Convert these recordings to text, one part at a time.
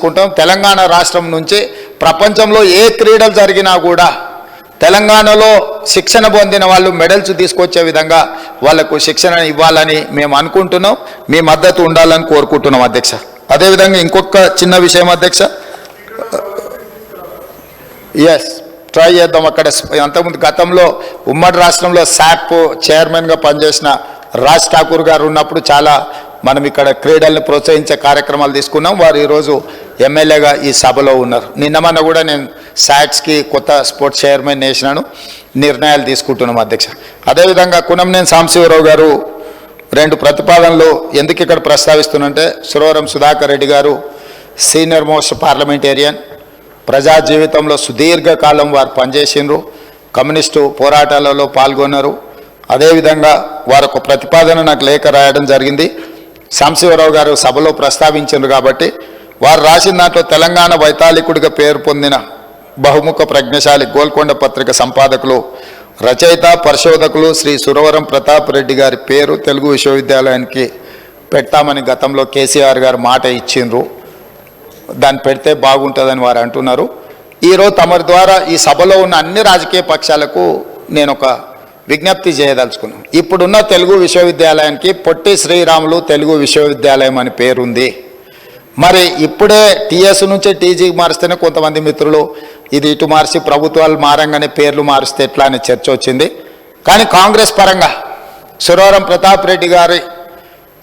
చేసుకుంటాం. తెలంగాణ రాష్ట్రం నుంచి ప్రపంచంలో ఏ క్రీడలు జరిగినా కూడా తెలంగాణలో శిక్షణ పొందిన వాళ్ళు మెడల్స్ తీసుకొచ్చే విధంగా వాళ్ళకు శిక్షణ ఇవ్వాలని మేము అనుకుంటున్నాం. మీ మద్దతు ఉండాలని కోరుకుంటున్నాం అధ్యక్ష. అదేవిధంగా ఇంకొక చిన్న విషయం అధ్యక్ష. ఎస్ ట్రై చేద్దాం అక్కడ. అంతకుముందు గతంలో ఉమ్మడి రాష్ట్రంలో శాప్ చైర్మన్గా పనిచేసిన రాజ్ ఠాకూర్ గారు ఉన్నప్పుడు చాలా మనం ఇక్కడ క్రీడల్ని ప్రోత్సహించే కార్యక్రమాలు తీసుకున్నాం. వారు ఈరోజు ఎమ్మెల్యేగా ఈ సభలో ఉన్నారు. నిన్న మొన్న కూడా నేను శాట్స్కి కొత్త స్పోర్ట్స్ చైర్మన్ వేసినాను. నిర్ణయాలు తీసుకుంటున్నాం అధ్యక్ష. అదేవిధంగా కునంనేని సాంబశివరావు గారు రెండు ప్రతిపాదనలు ఎందుకు ఇక్కడ ప్రస్తావిస్తున్నంటే సురవరం సుధాకర్ రెడ్డి గారు సీనియర్ మోస్ట్ పార్లమెంటేరియన్ ప్రజా జీవితంలో సుదీర్ఘకాలం వారు పనిచేసిండ్రు. కమ్యూనిస్టు పోరాటాలలో పాల్గొన్నారు. అదేవిధంగా వారి ఒక ప్రతిపాదన నాకు లేఖ రాయడం జరిగింది. సాంశివరావు గారు సభలో ప్రస్తావించారు కాబట్టి వారు రాసిన దాంట్లో తెలంగాణ వైతాళికుడిగా పేరు పొందిన బహుముఖ ప్రజ్ఞశాలి గోల్కొండ పత్రిక సంపాదకులు రచయిత పరిశోధకులు శ్రీ సురవరం ప్రతాప్ రెడ్డి గారి పేరు తెలుగు విశ్వవిద్యాలయానికి పెడతామని గతంలో కేసీఆర్ గారు మాట ఇచ్చిండ్రు. దాన్ని పెడితే బాగుంటుందని వారు అంటున్నారు. ఈరోజు తమరి ద్వారా ఈ సభలో ఉన్న అన్ని రాజకీయ పక్షాలకు నేను ఒక విజ్ఞప్తి చేయదలుచుకున్నాం. ఇప్పుడున్న తెలుగు విశ్వవిద్యాలయానికి పొట్టి శ్రీరాములు తెలుగు విశ్వవిద్యాలయం అని పేరుంది. మరి ఇప్పుడే టీఎస్ నుంచి టీజీకి మారిస్తేనే కొంతమంది మిత్రులు ఇది ఇటు మార్చి ప్రభుత్వాలు మారంగానే పేర్లు మారిస్తే ఎట్లా అనే చర్చ వచ్చింది. కానీ కాంగ్రెస్ పరంగా సురవరం ప్రతాప్ రెడ్డి గారి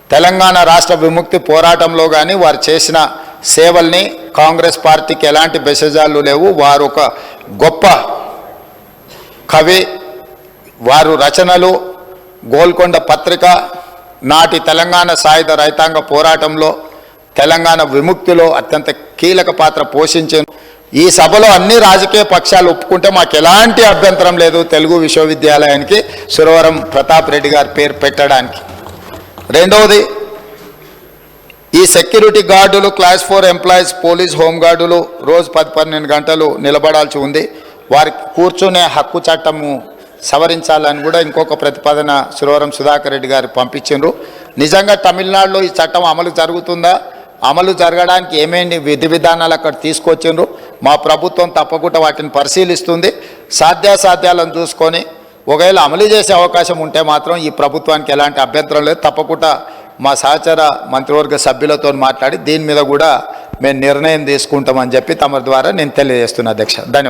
తెలంగాణ రాష్ట్ర విముక్తి పోరాటంలో కానీ వారు చేసిన సేవల్ని కాంగ్రెస్ పార్టీకి ఎలాంటి బెసజాలు లేవు. వారు ఒక గొప్ప కవి వారు రచనలు గోల్కొండ పత్రిక నాటి తెలంగాణ సాయుధ రైతాంగ పోరాటంలో తెలంగాణ విముక్తిలో అత్యంత కీలక పాత్ర పోషించాను ఈ సభలో అన్ని రాజకీయ పక్షాలు ఒప్పుకుంటే మాకు ఎలాంటి అభ్యంతరం లేదు తెలుగు విశ్వవిద్యాలయానికి సురవరం ప్రతాప్ రెడ్డి గారి పేరు పెట్టడానికి. రెండవది ఈ సెక్యూరిటీ గార్డులు క్లాస్ ఫోర్ ఎంప్లాయీస్ పోలీస్ హోంగార్డులు రోజు పది పన్నెండు గంటలు నిలబడాల్సి ఉంది. వారికి కూర్చునే హక్కు చట్టము సవరించాలని కూడా ఇంకొక ప్రతిపాదన సురవరం సుధాకర్ రెడ్డి గారు పంపించిండ్రు. నిజంగా తమిళనాడులో ఈ చట్టం అమలు జరుగుతుందా? అమలు జరగడానికి ఏమేమి విధి విధానాలు అక్కడ తీసుకొచ్చిండ్రు? మా ప్రభుత్వం తప్పకుండా వాటిని పరిశీలిస్తుంది. సాధ్యాసాధ్యాలను చూసుకొని ఒకవేళ అమలు చేసే అవకాశం ఉంటే మాత్రం ఈ ప్రభుత్వానికి ఎలాంటి అభ్యంతరం లేదు. తప్పకుండా మా సహచర మంత్రివర్గ సభ్యులతో మాట్లాడి దీని మీద కూడా మేము నిర్ణయం తీసుకుంటామని చెప్పి తమ ద్వారా నేను తెలియజేస్తున్నా అధ్యక్ష. ధన్యవాదాలు.